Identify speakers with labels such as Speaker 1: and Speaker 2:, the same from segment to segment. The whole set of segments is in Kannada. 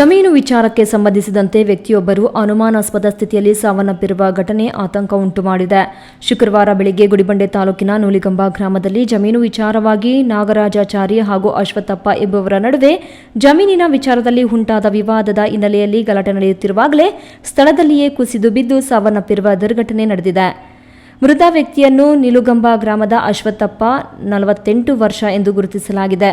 Speaker 1: ಜಮೀನು ವಿಚಾರಕ್ಕೆ ಸಂಬಂಧಿಸಿದಂತೆ ವ್ಯಕ್ತಿಯೊಬ್ಬರು ಅನುಮಾನಾಸ್ಪದ ಸ್ಥಿತಿಯಲ್ಲಿ ಸಾವನ್ನಪ್ಪಿರುವ ಘಟನೆ ಆತಂಕ ಉಂಟು ಮಾಡಿದೆ ಶುಕ್ರವಾರ ಬೆಳಿಗ್ಗೆ ಗುಡಿಬಂಡೆ ತಾಲೂಕಿನ ನೂಲಿಗಂಬ ಗ್ರಾಮದಲ್ಲಿ ಜಮೀನು ವಿಚಾರವಾಗಿ ನಾಗರಾಜಾಚಾರಿ ಹಾಗೂ ಅಶ್ವತ್ಥಪ್ಪ ಎಂಬುವರ ನಡುವೆ ಜಮೀನಿನ ವಿಚಾರದಲ್ಲಿ ಉಂಟಾದ ವಿವಾದದ ಹಿನ್ನೆಲೆಯಲ್ಲಿ ಗಲಾಟೆ ನಡೆಯುತ್ತಿರುವಾಗಲೇ ಸ್ಥಳದಲ್ಲಿಯೇ ಕುಸಿದು ಬಿದ್ದು ಸಾವನ್ನಪ್ಪಿರುವ ದುರ್ಘಟನೆ ನಡೆದಿದೆ. ಮೃತ ವ್ಯಕ್ತಿಯನ್ನು ನಿಲುಗಂಬ ಗ್ರಾಮದ ಅಶ್ವತ್ಥಪ್ಪ ನಲವತ್ತೆಂಟು ವರ್ಷ ಎಂದು ಗುರುತಿಸಲಾಗಿದೆ.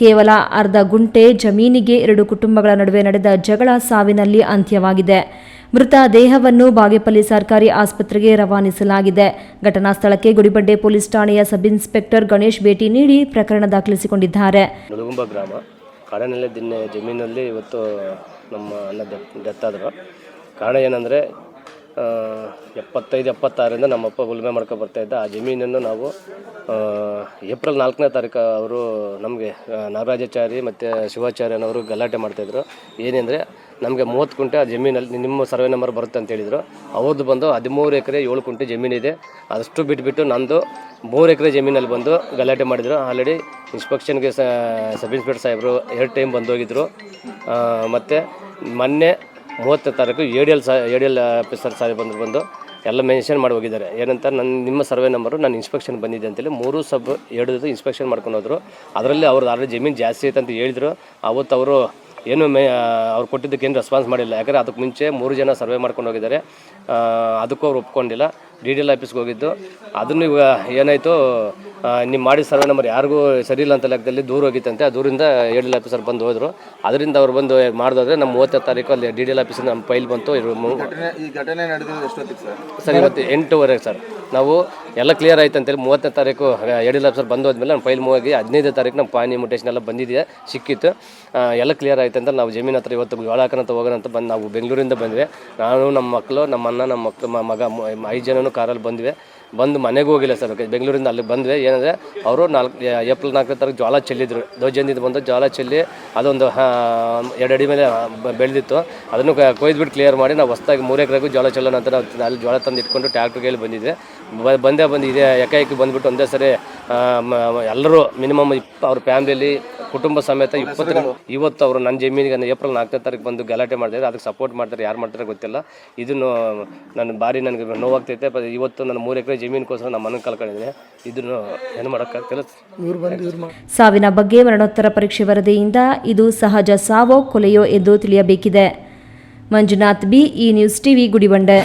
Speaker 1: ಕೇವಲ ಅರ್ಧ ಗುಂಟೆ ಜಮೀನಿಗೆ ಎರಡು ಕುಟುಂಬಗಳ ನಡುವೆ ನಡೆದ ಜಗಳ ಸಾವಿನಲ್ಲಿ ಅಂತ್ಯವಾಗಿದೆ. ಮೃತ ದೇಹವನ್ನು ಬಾಗೇಪಲ್ಲಿ ಸರ್ಕಾರಿ ಆಸ್ಪತ್ರೆಗೆ ರವಾನಿಸಲಾಗಿದೆ. ಘಟನಾ ಸ್ಥಳಕ್ಕೆ ಗುಡಿಬಂಡೆ ಪೊಲೀಸ್ ಠಾಣೆಯ ಸಬ್ ಇನ್ಸ್ಪೆಕ್ಟರ್ ಗಣೇಶ್ ಭೇಟಿ ನೀಡಿ ಪ್ರಕರಣ ದಾಖಲಿಸಿಕೊಂಡಿದ್ದಾರೆ.
Speaker 2: ಗ್ರಾಮ. ಕಾಡಿನಲ್ಲೇ ದಿನ ಜಮೀನಲ್ಲಿ ಇವತ್ತು ನಮ್ಮ ಅಣ್ಣ ಡೆತ್ ಆದರು. ಕಾರಣ ಏನಂದರೆ ಎಪ್ಪತ್ತೈದು, ಎಪ್ಪತ್ತಾರರಿಂದ ನಮ್ಮಪ್ಪ ಉಳುಮೆ ಮಾಡ್ಕೊಂಡು ಬರ್ತಾ ಇದ್ದ. ಆ ಜಮೀನನ್ನು ನಾವು ಏಪ್ರಿಲ್ ನಾಲ್ಕನೇ ತಾರೀಕು ಅವರು ನಮಗೆ ನಾಗರಾಜಾಚಾರಿ ಮತ್ತು ಶಿವಾಚಾರ್ಯನವರು ಗಲಾಟೆ ಮಾಡ್ತಾಯಿದ್ರು ಏನೆಂದರೆ, ನಮಗೆ ಮೂವತ್ತು ಕುಂಟೆ ಆ ಜಮೀನಲ್ಲಿ ನಿಮ್ಮ ಸರ್ವೆ ನಂಬರ್ ಬರುತ್ತೆ ಅಂತ ಹೇಳಿದರು. ಅವ್ರದ್ದು ಬಂದು ಹದಿಮೂರು ಎಕರೆ ಏಳು ಕುಂಟೆ ಜಮೀನಿದೆ. ಅದಷ್ಟು ಬಿಟ್ಬಿಟ್ಟು ನಂದು ಮೂರು ಎಕರೆ ಜಮೀನಲ್ಲಿ ಬಂದು ಗಲಾಟೆ ಮಾಡಿದರು. ಆಲ್ರೆಡಿ ಇನ್ಸ್ಪೆಕ್ಷನ್ಗೆ ಸಬ್ ಇನ್ಸ್ಪೆಕ್ಟರ್ ಸಾಹೇಬರು ಎರಡು ಟೈಮ್ ಬಂದೋಗಿದ್ದರು ಮತ್ತು ಮೊನ್ನೆ ಮೂವತ್ತನೇ ತಾರೀಕು ಎ ಡಿ ಎಲ್ ಸಾ ಎ ಡಿ ಎಲ್ ಆಫೀಸರ್ ಸಾರಿ ಬಂದು ಬಂದು ಎಲ್ಲ ಮೆನ್ಷನ್ ಮಾಡಿ ಹೋಗಿದ್ದಾರೆ. ಏನಂತ ನನ್ನ ನಿಮ್ಮ ಸರ್ವೆ ನಂಬರು ನಾನು ಇನ್ಸ್ಪೆಕ್ಷನ್ ಬಂದಿದೆ ಅಂತೇಳಿ ಮೂರು ಸಬ್ ಎರಡು ಇನ್ಸ್ಪೆಕ್ಷನ್ ಮಾಡ್ಕೊಂಡು ಹೋದ್ರು. ಅದರಲ್ಲಿ ಅವ್ರದ್ದು ಆಲ್ರೆಡಿ ಜಮೀನು ಜಾಸ್ತಿ ಐತೆ ಅಂತ ಹೇಳಿದ್ರು. ಅವತ್ತು ಅವರು ಏನು ಮೇ ಅವ್ರು ಕೊಟ್ಟಿದ್ದಕ್ಕೇನು ರೆಸ್ಪಾನ್ಸ್ ಮಾಡಿಲ್ಲ. ಯಾಕಂದರೆ ಅದಕ್ಕೆ ಮುಂಚೆ ಮೂರು ಜನ ಸರ್ವೆ ಮಾಡ್ಕೊಂಡು ಹೋಗಿದ್ದಾರೆ. ಅದಕ್ಕೂ ಅವ್ರು ಒಪ್ಕೊಂಡಿಲ್ಲ. ಡಿ ಡಿ ಎಲ್ ಆಫೀಸ್ಗೆ ಹೋಗಿದ್ದು. ಅದನ್ನು ಇವಾಗ ಏನಾಯಿತು ನೀವು ಮಾಡಿದ ಸರ್ವೆ ನಂಬರ್ ಯಾರಿಗೂ ಸರಿ ಇಲ್ಲ ಅಂತ ಲೆಕ್ಕದಲ್ಲಿ ದೂರ ಹೋಗಿತ್ತಂತೆ. ಆ ದೂರಿಂದ ಎ ಡಿ ಎಲ್ ಆಫೀಸರ್ ಬಂದು ಹೋದರು. ಅದರಿಂದ ಅವ್ರು ಬಂದು ಮಾಡಿದ್ರೆ ನಮ್ಮ ಮೂವತ್ತನೇ ತಾರೀಕು ಅಲ್ಲಿ ಡಿ ಡಿ ಎಲ್ ಆಫೀಸಿಂದ ನಮ್ಮ ಫೈಲ್ ಬಂತು.
Speaker 3: ಸರ್?
Speaker 2: ಇವತ್ತು ಎಂಟೂವರೆಗೆ ಸರ್. ನಾವು ಎಲ್ಲ ಕ್ಲಿಯರ್ ಆಯ್ತು ಅಂತೇಳಿ ಮೂವತ್ತನೇ ತಾರೀಕು ಎ ಡಿ ಎಲ್ ಆಫೀಸರ್ ಬಂದು ಹೋದ್ಮೇಲೆ ನಮ್ಮ ಫೈಲ್ ಮೂವಾಗಿ ಹದಿನೈದು ತಾರೀಕು ನಮ್ಮ ಪಾನಿ ಮುಟೇಶನ್ ಎಲ್ಲ ಬಂದಿದೆ ಸಿಕ್ಕಿತ್ತು. ಎಲ್ಲ ಕ್ಲಿಯರ್ ಆಯ್ತು ಅಂತ ನಾವು ಜಮೀನ್ ಹತ್ರ ಇವತ್ತು ಗೋಳಾಕನಂತ ಹಾಕೋಣಂತ ಹೋಗೋಣ ಅಂತ ಬಂದು ನಾವು ಬೆಂಗಳೂರಿಂದ ಬಂದ್ವಿ. ನಾನು ನಮ್ಮ ಮಕ್ಕಳು ನಮ್ಮ ಅಣ್ಣ ನಮ್ಮ ಮಕ್ಕಳು ಮಗ ಐದು ಜನನು ಕಾರಲ್ಲಿ ಬಂದ್ವಿ. ಬಂದು ಮನೆಗೆ ಹೋಗಿಲ್ಲ ಸರ್. ಬೆಂಗಳೂರಿಂದ ಅಲ್ಲಿ ಬಂದ್ವಿ. ಏನಂದರೆ, ಅವರು ನಾಲ್ಕು ಏಪ್ರಿಲ್ ನಾಲ್ಕನೇ ತಾರೀಕು ಜ್ವಾಲ ಚೆಲ್ಲಿದ್ರು. ಧ್ವಜದಿಂದ ಬಂದು ಜ್ವಾಲ ಚೆಲ್ಲಿ ಅದೊಂದು ಎರಡು ಅಡಿ ಮೇಲೆ ಬೆಳೆದಿತ್ತು. ಅದನ್ನು ಕೊಯ್ದುಬಿಟ್ಟು ಕ್ಲಿಯರ್ ಮಾಡಿ ನಾವು ಹೊಸ್ದಾಗಿ ಮೂರು ಎಕರೆಗೂ ಜ್ವಾಳ ಚೆಲ್ಲೋ ಅಂತ ಅಲ್ಲಿ ಜ್ವಾಳ ತಂದು ಇಟ್ಕೊಂಡು ಟ್ಯಾಕ್ಟ್ರಿಗೆ ಹೇಳಿ ಬಂದಿದ್ದೆ ಬಂದೇ ಬಂದು ಇದೇ ಏಕಾಏಕಿ ಬಂದ್ಬಿಟ್ಟು ಒಂದೇ ಸರಿ ಎಲ್ಲರೂ ಮಿನಿಮಮ್ ಇಪ್ಪ ಅವ್ರ ಫ್ಯಾಮಿಲಿಯಲ್ಲಿ ಕುಟುಂಬ ಸಮೇತ ಇಪ್ಪತ್ತು ಇವತ್ತು ಅವರು ನನ್ನ ಜಮೀನಿಗೆ ಏಪ್ರಿಲ್ ನಾಲ್ಕನೇ ತಾರೀಕು ಬಂದು ಗಲಾಟೆ ಮಾಡ್ತಾರೆ ಅದಕ್ಕೆ ಸಪೋರ್ಟ್ ಮಾಡ್ತಾರೆ. ಯಾರು ಮಾಡ್ತಾರೆ ಗೊತ್ತಿಲ್ಲ. ಇದನ್ನು ನನ್ನ ಭಾರಿ ನನಗೆ ನೋವಾಗ್ತೈತೆ. ಇವತ್ತು ನನ್ನ ಮೂರು ಎಕರೆ ಜಮೀನಿಗೋಸ್ಕರ ನಮ್ಮ ಮನೆ ಕಳ್ಕೊಂಡಿದ್ದೀನಿ. ಇದನ್ನು ಏನು ಮಾಡೋಕ್ಕಾಗ್ತಿಲ್ಲ
Speaker 1: ಸಾವಿನ ಬಗ್ಗೆ ಮರಣೋತ್ತರ ಪರೀಕ್ಷೆ ವರದಿಯಿಂದ ಇದು ಸಹಜ ಸಾವೋ ಕೊಲೆಯೋ ಎಂದು ತಿಳಿಯಬೇಕಿದೆ. ಮಂಜುನಾಥ್ ಬಿ ಈ ನ್ಯೂಸ್ ಟಿವಿ ಗುಡಿಬಂಡೆ.